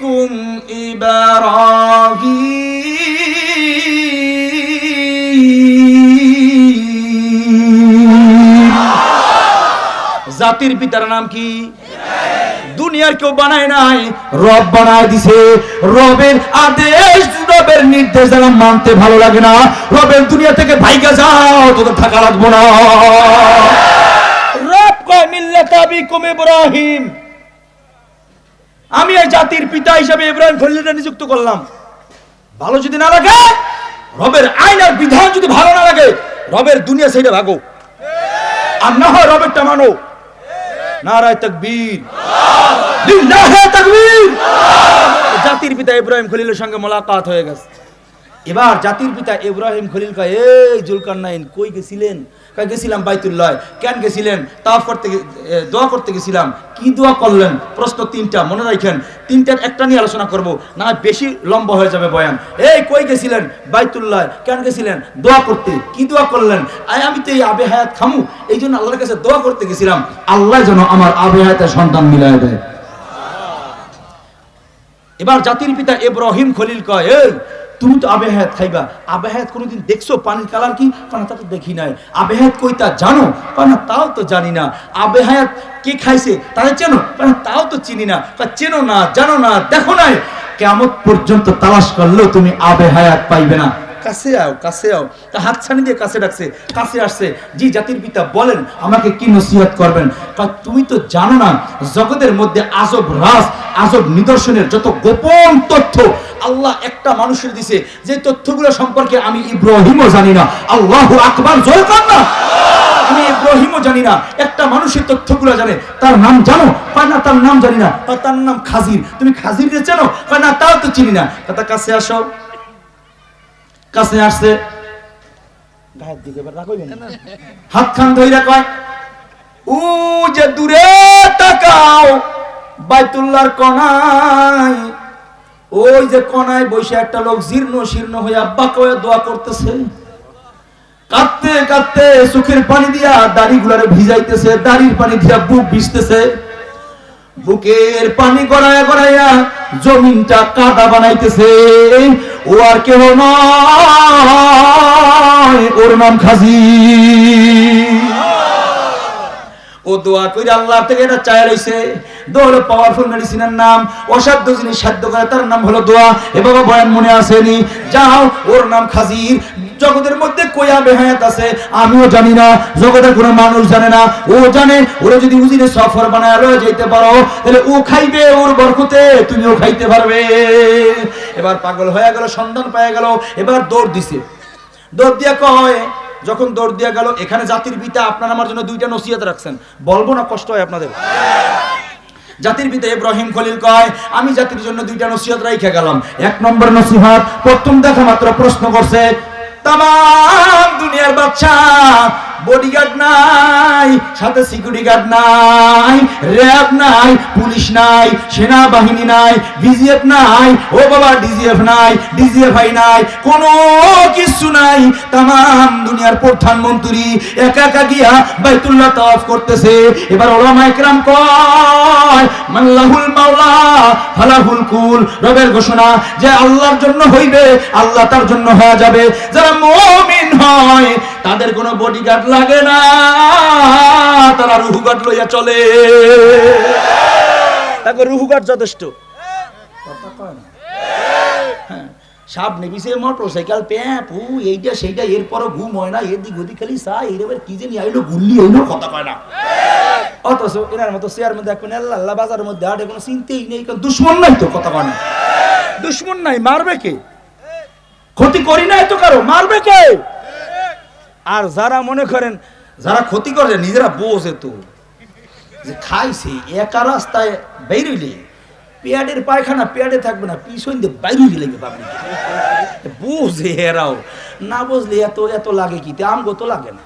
আবিকুম ইব্রাহিম জাতির পিতার নাম কি দুনিয়ার কেউ বানায় নাই রব বানায় দিছে রবের আদেশ রবের নির্দেশ যারা মানতে ভালো লাগে না রবের দুনিয়া থেকে ভাইগা যাও তোদের থাকা লাগবো না রব কয় মিল্লাত আবিকুম ইব্রাহিম আমি এই জাতির পিতা হিসেবে ইব্রাহিম খলিলটা নিযুক্ত করলাম। ভালো যদি না লাগে, রবের আইন আর বিধান যদি ভালো না লাগে, রবের দুনিয়া সেইটা ভাগো। আর না হয় রবেরটা মানো। নারায় তকবীর। জাতির পিতা ইব্রাহিম খলিলের সঙ্গে মোলাকাত হয়ে গেছে। এবার জাতির পিতা ইব্রাহিম খলিল কয়, এই জুলকারনাইন, কই গেছিলেন? কয়, গেছিলাম বাইতুল্লাহ। কেন গেছিলেন? তাওয়াফ করতে দোয়া করতে গেছিলাম। কি দোয়া করলেন? প্রশ্ন তিনটা, মনে রাখেন তিনটার একটা নিয়ে আলোচনা করব, না বেশি লম্বা হয়ে যাবে বয়ান। এই কই গেছিলেন? বাইতুল্লাহ। কেন গেছিলেন? দোয়া করতে। কি দোয়া করলেন? আয়, আমি তো এই আবে হায়াত খামু। এই জন্য আল্লাহর কাছে দোয়া করতে গেছিলাম। আল্লাহ যেন আমার আবে হায়াতের সন্তান মিলায় দেয়। এবার জাতির পিতা ইব্রাহিম খলিল কয়, এই তুমি তো আবেহায়াত খাইবা। আবেহায়াত কোনোদিন দেখছ? পানির কালার কি? পানা তা তো দেখি নাই। আবেহায়াত কই তা জানো? পানা তাও তো জানি না। আবেহায়াত কে খাইছে? তাদের চেনো? পানা তাও তো চিনি না। চেনো না, জানো না, দেখো নাই। কেমন পর্যন্ত তালাশ করলেও তুমি আবেহায়াত পাইবে না। কাছে আও কাছে আও। তা হাত ছানি দিয়ে কাছে ডাকছে, কাছে আসছে। জি, জাতির পিতা বলেন, আমাকে কি নসিহত করবেন? তুমি তো জানো না, জগতের মধ্যে আজব রাস আজব নিদর্শনের যত গোপন তথ্য আল্লাহ একটা মানুষের দিছে। যে তথ্যগুলো সম্পর্কে আমি ইব্রাহিমও জানি না। আল্লাহ আকবার জয় কর না। আমি ইব্রাহিমও জানি না, একটা মানুষের তথ্যগুলো জানে। তার নাম জানো? না, তার নাম জানি না। তার নাম খাজির। তুমি খাজির চেনো? না, তাও তো চিনি না। কথা কাছে আসো। কাছে আসছে। হাত খান ধইরা কয় উ যে দূরে তাকাও বাইতুল্লাহর কনায় ওই যে কনায় বসে একটা লোক জীর্ণ শীর্ণ হয়ে আব্বা কয়ে দোয়া করতেছে। কাঁদতে কাঁদতে চোখের পানি দিয়া দাড়ি গুলারে ভিজাইতেছে দাড়ির পানি দিয়া বুক ভিজতেছে। বুকের পানি গড়ায় গড়াইয়া জমিনটা কাদা বানাইতেছে। ও আর কেহ নয় ওর নাম খাজি। ও দোয়া করে আল্লাহ থেকে এটা চায় রয়েছে দোয়া হলো পাওয়ারফুল মেডিসিনের নাম, অসাধ্য জিনিস সাধ্য করে তার নাম হলো দোয়া। এ বাবা বয়ান মনে আসেনি। যাও, ওর নাম খাজির। জগতের মধ্যে কয়া বেহায়াত আছে, আমিও জানি না, জগতের কোনো মানুষ জানে না। ও জানে, ওরা যদি উজিনে সফর বানায় রয়ে যেতে পারো, তাহলে ও খাইবে ওর বরকতে, তুমিও খাইতে পারবে। এবার পাগল হয়ে গেল, সন্ধান পেয়ে গেল, এবার দৌড় দিছে। দৌড় দিয়া কয়, যখন দৌড় দিয়া গেল, এখানে জাতির পিতা, আপনার আমার জন্য দুইটা নসিহত রাখছেন। বলব না, কষ্ট হয় আপনাদের? জাতির পিতা ইব্রাহিম খলিল কয়, আমি জাতির জন্য দুইটা নসিহত রাইখা গেলাম। এক নম্বর নসিহত, প্রথম দেখা মাত্র প্রশ্ন করছে তাম দুনিয়ার বাচ্চা বডিগার্ড নাই। সাথে সিকিউরিটি গার্ড নাই, র্যাব নাই, পুলিশ নাই, সেনাবাহিনী নাই বিজিএফ নাই, ও বাবা ডিজিএফ নাই ডিজিএফআই নাই, কোনো কিছু নাই। তাম দুনিয়ার প্রধানমন্ত্রী একা একা গিয়া বাইতুল্লাহ তাওয়াফ করতেছে। এবার ওলামা একরাম কয় মাল্লাহুল মাওলা, ফালাহুল কুল। রবের ঘোষণা, যে আল্লাহর জন্য হইবে, আল্লাহ তার জন্য হয়ে যাবে। যারা মুমিন হয় তাদের কোনো বডিগার্ড লাগে না। তারা রুহু গার্ড লইয়া চলে। তাকে রুহু গার্ড যথেষ্ট না। হ্যাঁ, সাপ নেবিছে মোটর সাইকেল প্যাপু এইটা সেইটা এরপরও ঘুম হয় না এদিক ওদিক খালি সা এবার কি জানি আইলো গুল্লি আইলো কথা কয় না। অথচ এনার মতো চেয়ার মধ্যে দেখবেন আল্লাহ বাজারের মধ্যে আটে কোনো চিন্তেই নেই কারণ দুশ্মন নাই তো কথা কয় না। দুশ্মন নাই মারবে কে? ক্ষতি করি নাই তো কারও মারবে কে? আর যারা মনে করেন, যারা ক্ষতি করে, নিজেরা বোঝে তো। যে খাইছে, একা রাস্তায় বেরোইলে পেয়াডের পায়খানা পেয়াডে থাকবে না, পিছন দিয়ে বাইরে গেলে বুঝে এরাও। না বুঝলে এত এত লাগে কি? আমগো তো লাগে না।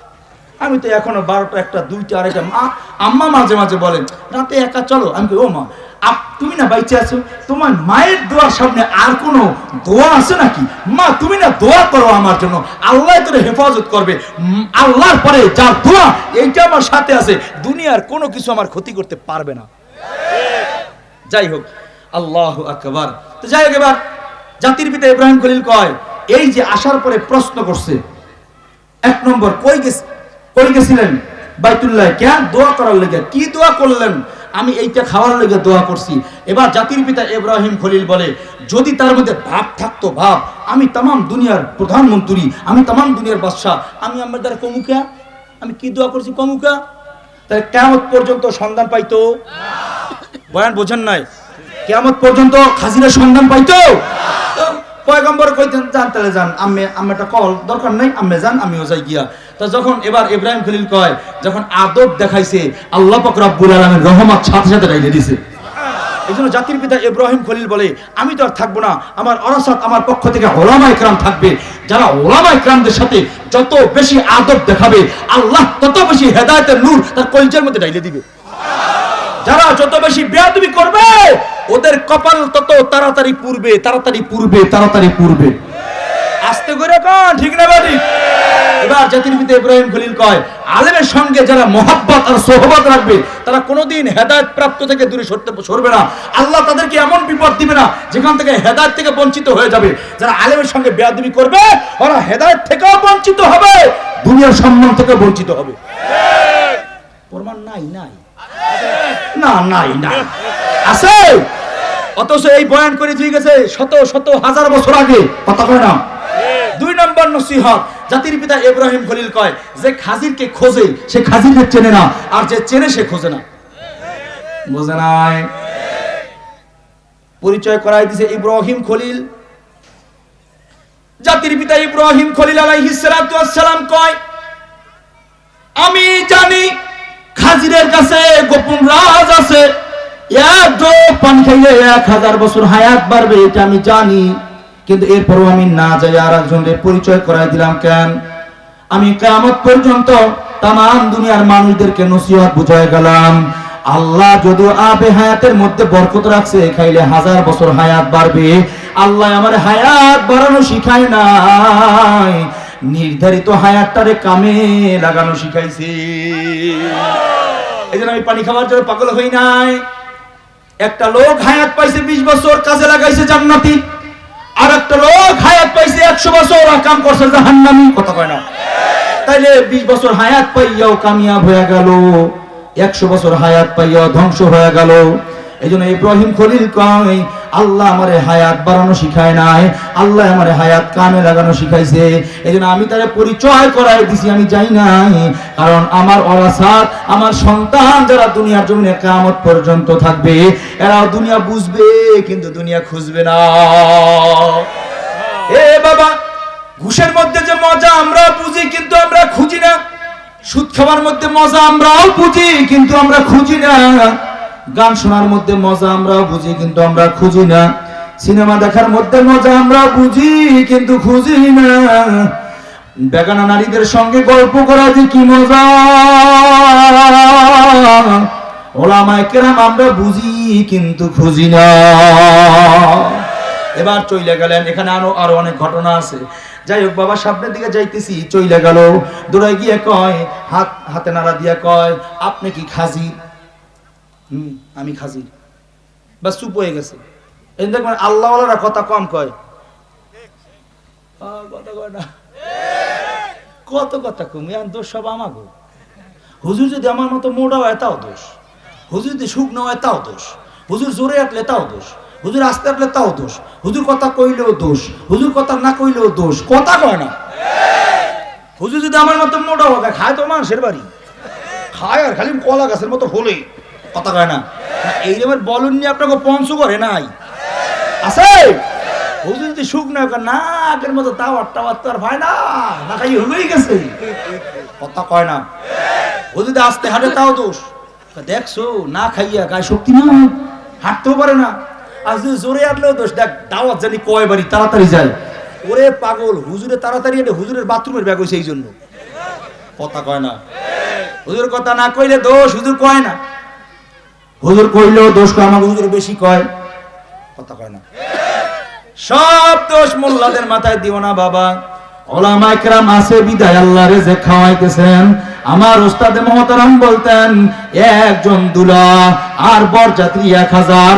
আমি তো এখনও বারোটা একটা, দুইটা, আড়াইটা, মা, আম্মা মাঝে মাঝে বলেন রাতে একা চলো। আমি ও মা, আপ, তুমি না বাইচে আছো? তোমার মায়ের দোয়ার সামনে আর কোনো দোয়া আছে নাকি? মা, তুমি না দোয়া করো আমার জন্য। আল্লাহ তোরে হেফাজত করবে। আল্লাহর পরে যার দোয়া, এইটা আমার সাথে আছে। দুনিয়ার কোনো কিছু আমার ক্ষতি করতে পারবে না। যাই হোক, আল্লাহ আকবার। তো যাই হোক এবার, জাতির পিতা ইব্রাহিম খলিল কয়, এই যে আসার পরে প্রশ্ন করছে, এক নম্বর, কই গেছ কই গেছিলেন বাইতুল্লাহ কেন দোয়া করার লেগে? কি দোয়া করলেন? আমি এইটা খাওয়ার লেগে দোয়া করছি। এবার জাতির পিতা ইব্রাহিম খলিল বলে, যদি তার মধ্যে ভাব থাকতো, ভাব, আমি তামাম দুনিয়ার প্রধানমন্ত্রী, আমি তামাম দুনিয়ার বাদশাহ, আমি আমার দ্বারা কমুকা? আমি কি দোয়া করছি, কমুকা? তাহলে কেমন পর্যন্ত সন্ধান পাইতো? বয়ান বোঝেন নাই? কেমন পর্যন্ত খাজিরের সন্ধান পাইতো? পয়গম্বর কইতেন, যান তাহলে যান, আম্মে, আম্মেটা কল, দরকার নাই, আম্মে যান, আমিও যাই গিয়া। তো যখন এবার ইব্রাহিম খলিল কয়, যখন আদব দেখাইছে, আল্লাহ পাক রব্বুল আলামিন রহমত সাথে সাথে রাইলে দিছে। এই জন্য জাতির পিতা ইব্রাহিম খলিল বলে, আমি তো আর থাকব না, আমার অরাসাত আমার পক্ষ থেকে ওলামা ইকরাম থাকবে। যারা ওলামা ইকরামদের সাথে যত বেশি আদব দেখাবে, আল্লাহ তত বেশি হেদায়েতের নূর তার কলজের মধ্যে ডাইলে দিবে। যারা যত বেশি বেয়াদবি করবে ওদের কপাল তত তাড়াতাড়ি পূর্বে তাড়াতাড়ি পূর্বে তাড়াতাড়ি পূর্বে আস্তে করে কন, ঠিক না বাড়ি? এবার জাতির পিতা ইব্রাহিম খলিল কয়, আলেমের সঙ্গে যারা মহাব্বত আর সোহবত রাখবে, তারা কোনোদিন হেদায়েত প্রাপ্ত থেকে দূরে সরতে সরবে না। আল্লাহ তাদেরকে এমন বিপদ দিবে না, যেখান থেকে হেদায়েত থেকে বঞ্চিত হয়ে যাবে। যারা আলেমের সঙ্গে বেয়াদবি করবে, ওরা হেদায়েত থেকেও বঞ্চিত হবে, দুনিয়ার সম্মান থেকে বঞ্চিত হবে। প্রমাণ নাই নাই। না, নাই নাই। আছে? অথচ এই বয়ান করে শত শত, হাজার বছর আগে। কথা কয় না? দুই নম্বর নসিহত, জাতির পিতা খলিল কয়, যে খাজিরকে খোঁজে, সে খাজিরকে চেনে না, আর যে চেনে, সে খোঁজে না। বোঝে নাই? পরিচয় করাই দিছে ইব্রাহিম খলিল। জাতির পিতা ইব্রাহিম খলিল আলাইহিস সালাম কয়, আমি জানি খাজিরের কাছে গোপন রাজ আছে। এক ডোক পান খাইলে এক হাজার বছর হায়াত বাড়বে, এটা আমি জানি। কিন্তু এরপরও আমি না যাই আর একজনের পরিচয় করাই দিলাম কেন? আমি কেমত পর্যন্ত তাম দুনিয়ার মানুষদেরকে নসিহত বুঝাই গেলাম। আল্লাহ যদিও আবে হায়াতের মধ্যে বরকত রাখছে, খাইলে হাজার বছর হায়াত বাড়বে। আল্লাহ আমার হায়াত বাড়ানো শিখায় নাই। নির্ধারিত হায়াতটারে কামে লাগানো শিখাইছে। এই আমি পানি খাওয়ার জন্য পাগল হই নাই। একটা লোক হায়াত পাইছে বিশ বছর, কাজে লাগাইছে জান্নাতি। আর একটা লোক হায়াত পাইছে একশো বছর কাম করছে জাহান্নামি। কথা কয় না? তাইলে বিশ বছর হায়াত পাইয়াও কামিয়াব হয়ে গেল। একশো বছর হায়াত পাইয়াও ধ্বংস হয়ে গেল। এই জন্য ইব্রাহিম খলিল কয় আল্লাহ আমারে হায়াত বাড়ানো শিখায় নাই আল্লাহ আমারে হায়াত কামে লাগানো শিখাইছে। এই জন্য আমি তারে পরিচয় করাই দিছি আমি যাই নাই। কারণ আমার অরাসাত আমার সন্তান যারা দুনিয়ার জমিনে কামত পর্যন্ত থাকবে এরাও দুনিয়া বুঝবে কিন্তু দুনিয়া খুঁজবে না। এ বাবা ঘুষের মধ্যে যে মজা আমরা বুঝি কিন্তু আমরা খুঁজি না। সুদ খাওয়ার মধ্যে মজা আমরাও বুঝি কিন্তু আমরা খুঁজি না। গান শোনার মধ্যে মজা আমরাও বুঝি, কিন্তু আমরা খুঁজি না। সিনেমা দেখার মধ্যে মজা আমরা বুঝি, কিন্তু খুঁজি না। বেগানা নারীদের সঙ্গে গল্প করা যে কি মজা। আমরা বুঝি, কিন্তু খুঁজি না। এবার চইলে গেলেন, এখানে আরও আরও অনেক ঘটনা আছে। যাই হোক, বাবা সামনের দিকে যাইতেছি, চইলে গেল। দৌড়াই গিয়ে কয়, হাত, হাতে নাড়া দিয়ে কয়, আপনি কি খাজি? হুম, আমি খাজি। বাস চুপ হয়ে গেছে। এই দেখবেন, আল্লাহওয়ালারা কথা কম কয়। কত কথা কম দোষ সব আমাগো। হুজুর যদি আমার মতো মোটা হয়, তাও দোষ। হুজুর যদি শুকনো হয়, তাও দোষ। হুজুর জোরে আটলে তাও দোষ। হুজুর আস্তে আটলে তাও দোষ। হুজুর কথা কইলেও দোষ। হুজুর কথা না কইলেও দোষ। কথা কয় না। হুজুর যদি আমার মতো মোটা হবে খায় তো মানুষের বাড়ি। খায় আর খালি কলা গাছের মতো হলে কথা কয় না? এই রকমের বলুন নিয়ে আপনাকে পঞ্চ করে নাই। আছে? হুজুর যদি হয়, কয়, না আগের মতো তাও আটটা বাত্তা আর ভাই না না খাই হয়েই গেছে। কথা কয় না। যদি আসতে হাঁটে তাও দোষ। দেখছ না খাইয়া গায়ে শক্তি না হাঁটতেও পারে না। আর যদি জোরে আটলেও দোষ দেখ দাওয়াত জানি কয় বাড়ি তাড়াতাড়ি যায়। ওরে পাগল হুজুরে তাড়াতাড়ি এটা হুজুরের বাথরুমের ব্যাগ হয়েছে এই জন্য কথা কয় না। হুজুর কথা না কইলে দোষ হুজুর কয় না। হুজুর কইলেও দোষ কয়, আমাকে হুজুর বেশি কয়? কথা কয় না। সব দোষ মোল্লাদের মাথায় দিও না বাবা। ওলামা একরাম আছে, বিদায় আল্লাহ রেজে খাওয়াইতেছেন। আমার ওস্তাদে মহতারাম বলতেন, একজন দুলা আর বরযাত্রী এক হাজার।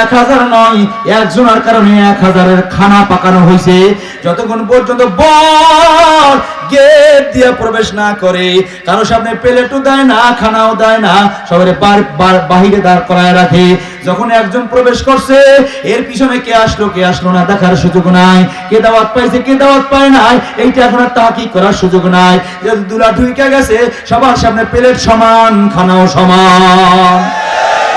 এক হাজার নয় একজনের কারণে এক হাজারের খানা পাকানো হয়েছে। যতক্ষণ পর্যন্ত বর গেট দিয়ে প্রবেশ না করে, কারও সামনে প্লেটও দেয় না, খানাও দেয় না, সবাই বাহিরে দাঁড় করায় রাখে। যখন একজন প্রবেশ করছে, এর পিছনে কে আসলো কে আসলো না, দেখার সুযোগ নাই। কে দাওয়াত পাইছে, কে দাওয়াত পায় নাই, এইটা এখন আর তাকি করার সুযোগ নাই। যেহেতু দুলা ঢুইকে গেছে, সবার সামনে প্লেট সমান, খানাও সমান।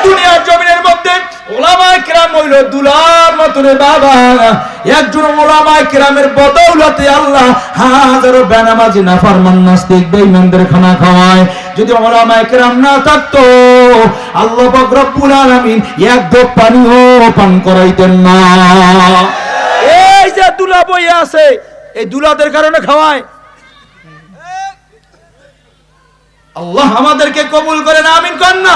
দুনিয়ার জমিনের মধ্যে ওলামায় কেরাম হইল দুলার মতো রে বাবা। একজন ওলামায় কেরামের বদৌলতে আল্লাহ হাজারো বেনামাজি নাফারমান নাস্তিক বেঈমানদের খানা খাওয়ায়। যদি ওলামায় কেরাম না থাকতো, আল্লাহ পাক রব্বুল আলামিন এক ঢোক পানিও পান করাইতেন না। এই যে দুলা বই আছে, এই দুলাদের কারণে খাওয়ায়। আল্লাহ আমাদেরকে কবুল করেন, আমিন কর না?